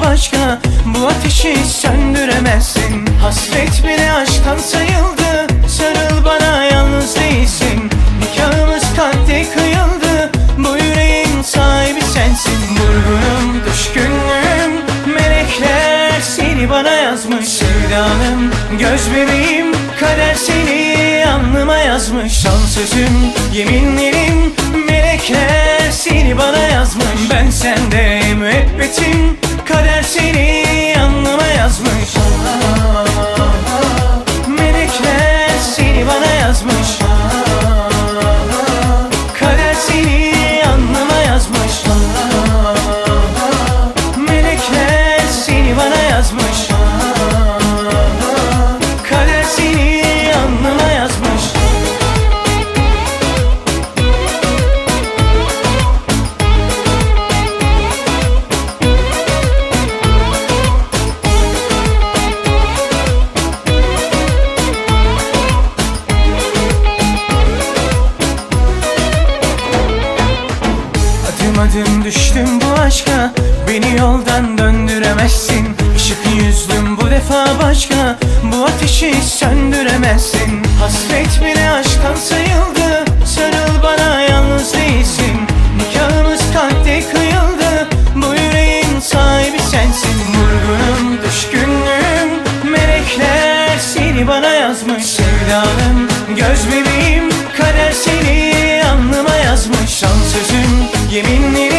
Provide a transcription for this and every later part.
başka bu ateşi söndüremezsin. Hasret bile aşktan sayıldı sarıl bana yalnız değilsin. Nikahımız kalpte kıyıldı bu yüreğin sahibi sensin. Vurgunum düşkünlüğüm melekler seni bana yazmış. Sevdanım göz bebeğim kader seni alnıma yazmış. Şansözüm yemin Kader seni Adım düştüm bu aşka. Beni yoldan döndüremezsin. Işık yüzlüm bu defa başka. Bu ateşi söndüremezsin. Hasret bile aşktan sayıldı. Sarıl bana yalnız değilsin. Nikahımız kalpte kıyıldı. Bu yüreğin sahibi sensin. Vurgunum, düşkünlüğüm Melekler seni bana yazmış. Sevdanım, göz bebeğim Kader seni alnıma yazmış. Son sözüm,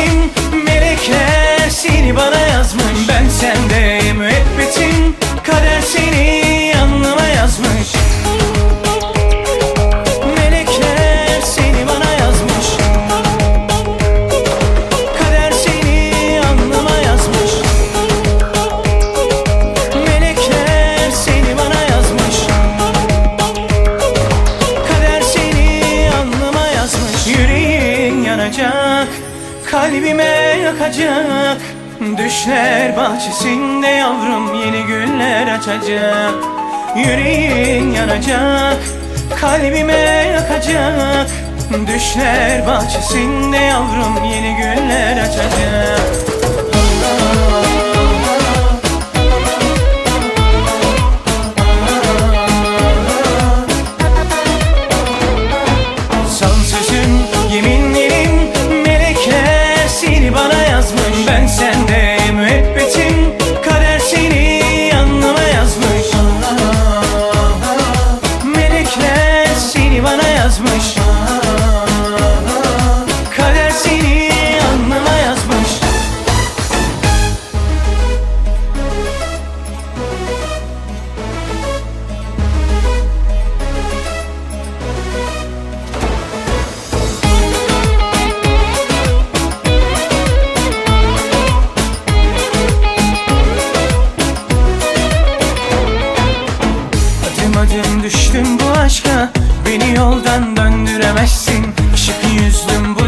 Kalbime yakacak. Düşler bahçesinde yavrum Yeni güller açacak. Yüreğin yanacak Kalbime yakacak. Düşler bahçesinde yavrum Yeni güller açacak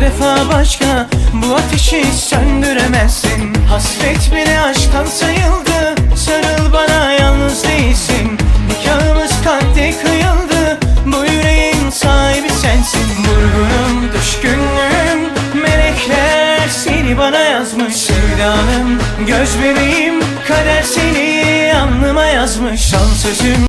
defa başka Bu ateşi söndüremezsin. Hasret bile aşktan sayıldı Sarıl bana yalnız değilsin. Nikahımız kalpte kıyıldı Bu yüreğin sahibi sensin. Vurgunum, düşkünlüğüm Melekler seni bana yazmış. Sevdanım, göz bebeğim Kader seni alnıma yazmış. Son sözüm